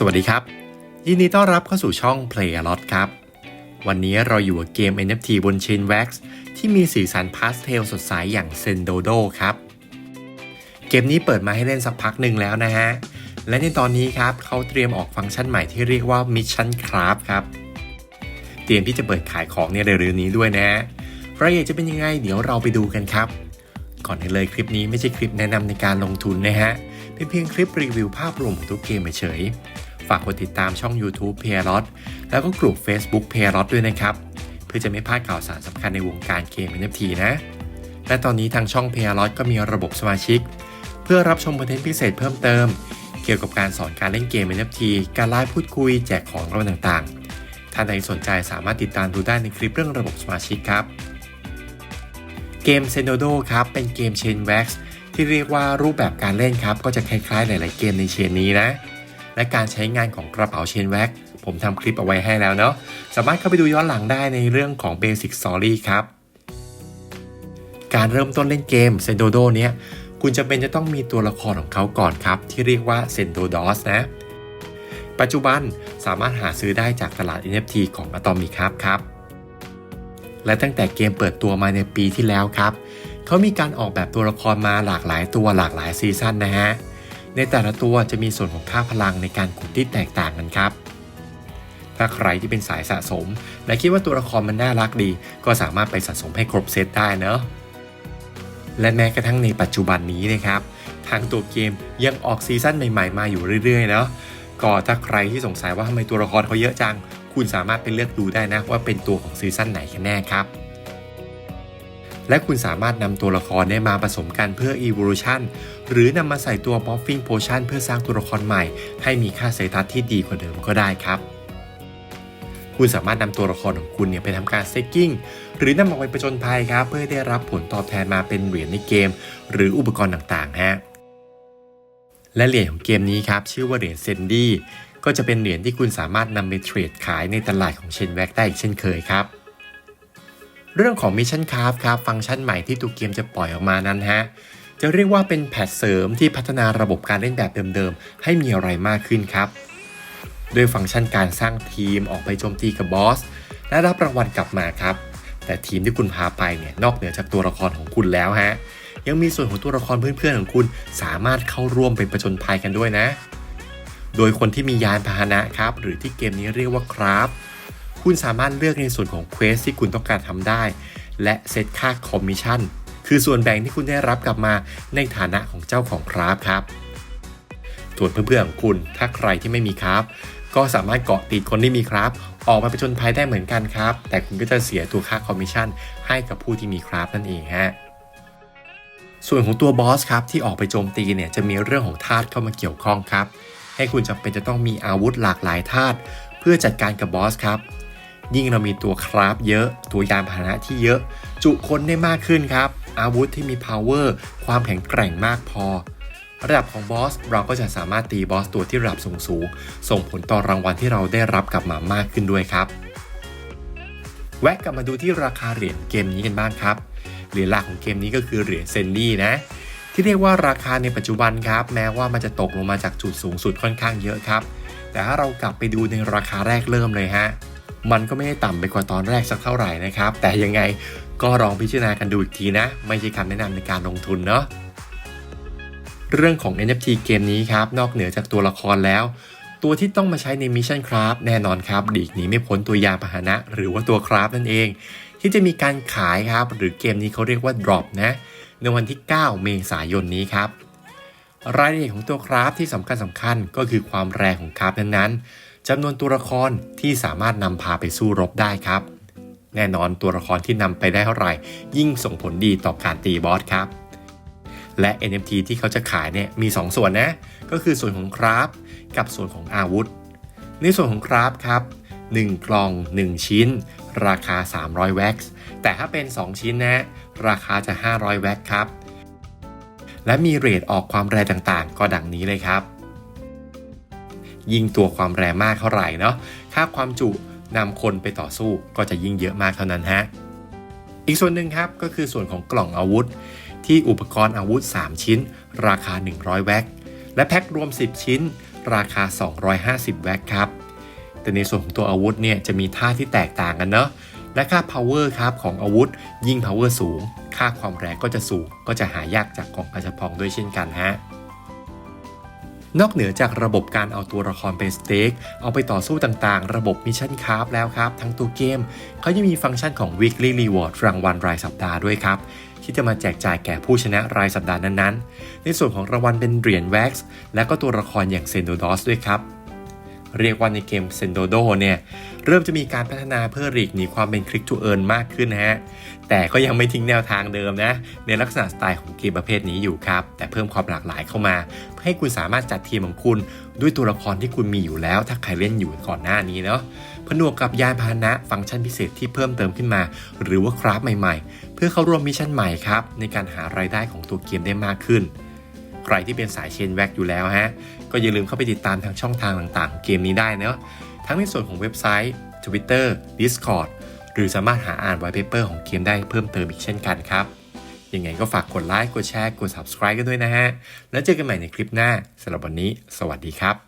สวัสดีครับ ยินดีต้อนรับเข้าสู่ช่อง Play a Lot ครับ วันนี้เราอยู่กับเกม NFT บน Chainwax ที่มีสีสันพาสเทลสดใสอย่าง Sendodo ครับ เกมนี้เปิดมาให้เล่นสักพักหนึ่งแล้วนะฮะ และในตอนนี้ครับเขาเตรียมออกฟังก์ชันใหม่ที่เรียกว่า Mission Craft ครับ เตรียมที่จะเปิดขายของในเร็วๆนี้ด้วยนะฮะรายละเอียดจะเป็นยังไงเดี๋ยวเราไปดูกันครับ ก่อนอื่นเลยคลิปนี้ไม่ใช่คลิปแนะนำในการลงทุนนะฮะเป็นเพียงคลิปรีวิวภาพรวมของทุกเกมเฉยๆ ฝากกดติดตามช่อง YouTube p a y r o t แล้วก็กลุ่ม Facebook p a y r o t ด้วยนะครับ เพื่อจะไม่พลาดข่าวสารสำคัญในวงการเกม NFT นะ และตอนนี้ทางช่อง p a y r o t ก็มีระบบสมาชิก เพื่อรับชมคอนเทนต์พิเศษเพิ่มเติม เกี่ยวกับการสอนการเล่นเกม NFT การไลฟ์พูดคุยแจกของรางวัลต่างๆท่าใดสนใจสามารถติดตามดูได้ในคลิปเรื่องระบบสมาชิกครับ เกม s e n o d o ครับเป็นเกม Chainwax ที่เรียกว่ารูปแบบการเล่นครับก็จะคล้ายๆหลาย ๆ เกมในเชนนี้นะ และการใช้งานของกระเป๋า Chainwax ผมทำคลิปเอาไว้ให้แล้วเนาะสามารถเข้าไปดูย้อนหลังได้ในเรื่องของ Basic Story ครับ การเริ่มต้นเล่นเกม s e n d o d o เนี้ยคุณจะเป็นจะต้องมีตัวละครของเขาก่อนครับ ที่เรียกว่า s e n d o d o s นะ ปัจจุบันสามารถหาซื้อได้จากตลาด NFT ของ Atomic ครับครับและตั้งแต่เกมเปิดตัวมาในปีที่แล้วครับ เขามีการออกแบบตัวละครมาหลากหลายตัวหลากหลายซีซั่นนะฮะ ในแต่ละตัวจะมีส่วนของค่าพลังในการขุดที่แตกต่างกันครับ ถ้าใครที่เป็นสายสะสม และคิดว่าตัวละครมันน่ารักดี ก็สามารถไปสะสมให้ครบเซตได้เนอะและแม้กระทั่งในปัจจุบันนี้นะครับ ทางตัวเกมยังออกซีซั่นใหม่ๆมาอยู่เรื่อยๆเนาะก็ถ้าใครที่สงสัยว่าทำไมตัวละครเขาเยอะจัง คุณสามารถไปเลือกดูได้นะว่าเป็นตัวของซีซั่นไหนกันแน่ครับ และคุณสามารถนำตัวละครได้มาผสมกันเพื่อ evolution หรือนำมาใส่ตัว buffing potion เพื่อสร้างตัวละครใหม่ ให้มีค่าเซตัสที่ดีกว่าเดิมก็ได้ครับ คุณสามารถนำตัวละครของคุณเนี่ยไปทำการ staking หรือนำออกไปประจนภัยครับ เพื่อได้รับผลตอบแทนมาเป็นเหรียญในเกม หรืออุปกรณ์ต่างๆฮะและเหรียญของเกมนี้ครับชื่อว่าเหรียญเซนดี้ก็จะเป็นเหรียญที่คุณสามารถนำไปเทรดขายในตลาดของเชนแว็กได้อีกเช่นเคยครับ เรื่องของ Mission Craft ครับฟังก์ชันใหม่ที่ตัวเกมจะปล่อยออกมานั้นฮะจะเรียกว่าเป็นแพทเสริมที่พัฒนาระบบการเล่นแบบเดิมๆ ให้มีอะไรมากขึ้นครับด้วยฟังก์ชันการสร้างทีมออกไปโจมตีกับบอส และรับรางวัลกลับมาครับ แต่ทีมที่คุณพาไปเนี่ยนอกเหนือจากตัวละครของคุณแล้วฮะยังมีส่วนของตัวละครเพื่อนๆของคุณ สามารถเข้าร่วมไปประจนภัยกันด้วยนะ โดยคนที่มียานพาหนะครับ หรือที่เกมนี้เรียกว่าคราฟ คุณสามารถเลือกในส่วนของเควสที่คุณต้องการทำได้ และเซตค่าคอมมิชชั่นคือส่วนแบ่งที่คุณได้รับกลับมาในฐานะของเจ้าของคราฟครับ ส่วนเพื่อนๆของคุณถ้าใครที่ไม่มีคราฟก็สามารถเกาะติดคนที่มีคราฟออกมาไปจนภัยได้เหมือนกันครับ แต่คุณก็จะเสียตัวค่าคอมมิชชั่นให้กับผู้ที่มีคราฟนั่นเองฮะส่วนของตัวบอสครับที่ออกไปโจมตีเนี่ยจะมีเรื่องของธาตุเข้ามาเกี่ยวข้องครับ ให้คุณจำเป็นจะต้องมีอาวุธหลากหลายธาตุเพื่อจัดการกับบอสครับ ยิ่งเรามีตัวคราฟเยอะ ตัวยานพาหนะที่เยอะ จุคนได้มากขึ้นครับ อาวุธที่มี power ความแข็งแกร่งมากพอ ระดับของบอสเราก็จะสามารถตีบอสตัวที่ระดับสูงสูงส่งผลต่อรางวัลที่เราได้รับกลับมามากขึ้นด้วยครับ แวะกลับมาดูที่ราคาเหรียญเกมนี้กันบ้างครับเหรียญหลักของเกมนี้ก็คือเหรียญเซนดี้นะที่เรียกว่าราคาในปัจจุบันครับ แม้ว่ามันจะตกลงมาจากจุดสูงสุดค่อนข้างเยอะครับ แต่ถ้าเรากลับไปดูในราคาแรกเริ่มเลยฮะ มันก็ไม่ได้ต่ำไปกว่าตอนแรกสักเท่าไหร่นะครับ แต่ยังไงก็ลองพิจารณากันดูอีกทีนะ ไม่ใช่คำแนะนำในการลงทุนเนาะเรื่องของ NFT เกมนี้ครับ นอกเหนือจากตัวละครแล้ว ตัวที่ต้องมาใช้ในมิชชั่นคราฟแน่นอนครับดีกหนีไม่พ้นตัวยาพาหนะ หรือว่าตัวคราฟนั่นเอง ที่จะมีการขายครับ หรือเกมนี้เขาเรียกว่า drop นะในวันที่ 9 เมษายนนี้ครับ รายละเอียดของตัวคราฟที่สำคัญสำคัญก็คือความแรงของคราฟนั้นๆ จำนวนตัวละครที่สามารถนำพาไปสู้รบได้ครับ แน่นอนตัวละครที่นำไปได้เท่าไหร่ยิ่งส่งผลดีต่อการตีบอสครับ และ NFT ที่เขาจะขายเนี่ยมี 2 ส่วนนะ ก็คือส่วนของคราฟกับส่วนของอาวุธ ในส่วนของคราฟครับ 1 กล่อง 1 ชิ้น ราคา 300แว็กซ์แต่ถ้าเป็น 2 ชิ้นนะ ราคาจะ 500แว็กซ์ครับ และมีเรทออกความแรงต่างๆ ก็ดังนี้เลยครับ ยิ่งตัวความแรงมากเท่าไหร่เนาะค่าความจุนำคนไปต่อสู้ก็จะยิ่งเยอะมากเท่านั้นฮะอีกส่วนหนึ่งครับก็คือส่วนของกล่องอาวุธ ที่อุปกรณ์อาวุธ 3 ชิ้น ราคา 100 แว็กและแพ็ครวม 10 ชิ้น ราคา 250 แว็กครับแต่ในส่วนของตัวอาวุธเนี่ยจะมีท่าที่แตกต่างกันเนาะและค่า power ครับของอาวุธ ยิ่ง power สูง ค่าความแรงก็จะสูงก็จะหายากจากกล่องกระชับพองด้วยเช่นกันฮะ นอกเหนือจากระบบการเอาตัวละครเป็นสเต็กเอาไปต่อสู้ต่างๆ ระบบมิชชั่นคราฟแล้วครับ ทั้งตัวเกมเขายังมีฟังก์ชันของ weekly reward รางวัลรายสัปดาห์ด้วยครับ ที่จะมาแจกจ่ายแก่ผู้ชนะรายสัปดาห์นั้นๆ ในส่วนของรางวัลเป็นเหรียญแว็กซ์และก็ตัวละครอย่างเซนโดดอสด้วยครับ เรียกว่าในเกมเซนโดโดเนี่ยเริ่มจะมีการพัฒนาเพื่อหลีกหนีความเป็นคลิกทูเอิร์นมากขึ้นนะฮะ แต่ก็ยังไม่ทิ้งแนวทางเดิมนะ ในลักษณะสไตล์ของเกมประเภทนี้อยู่ครับ แต่เพิ่มความหลากหลายเข้ามา เพื่อให้คุณสามารถจัดทีมของคุณด้วยตัวละครที่คุณมีอยู่แล้ว ถ้าใครเล่นอยู่ก่อนหน้านี้เนาะผนวกกับยานพาหนะฟังก์ชันพิเศษที่เพิ่มเติมขึ้นมา หรือว่าคราฟใหม่ๆ เพื่อเข้าร่วมมิชชั่นใหม่ครับในการหารายได้ของตัวเกมได้มากขึ้น ใครที่เป็นสายเชนแว็กอยู่แล้วฮะ ก็อย่าลืมเข้าไปติดตามทางช่องทางต่างๆ เกมนี้ได้เนาะทั้งในส่วนของเว็บไซต์ Twitter Discord หรือสามารถหาอ่านไวท์เพเปอร์ของเกมได้เพิ่มเติมอีกเช่นกันครับ ยังไงก็ฝากกดไลค์กดแชร์กด subscribe กันด้วยนะฮะ แล้วเจอกันใหม่ในคลิปหน้าสำหรับวันนี้ สวัสดีครับ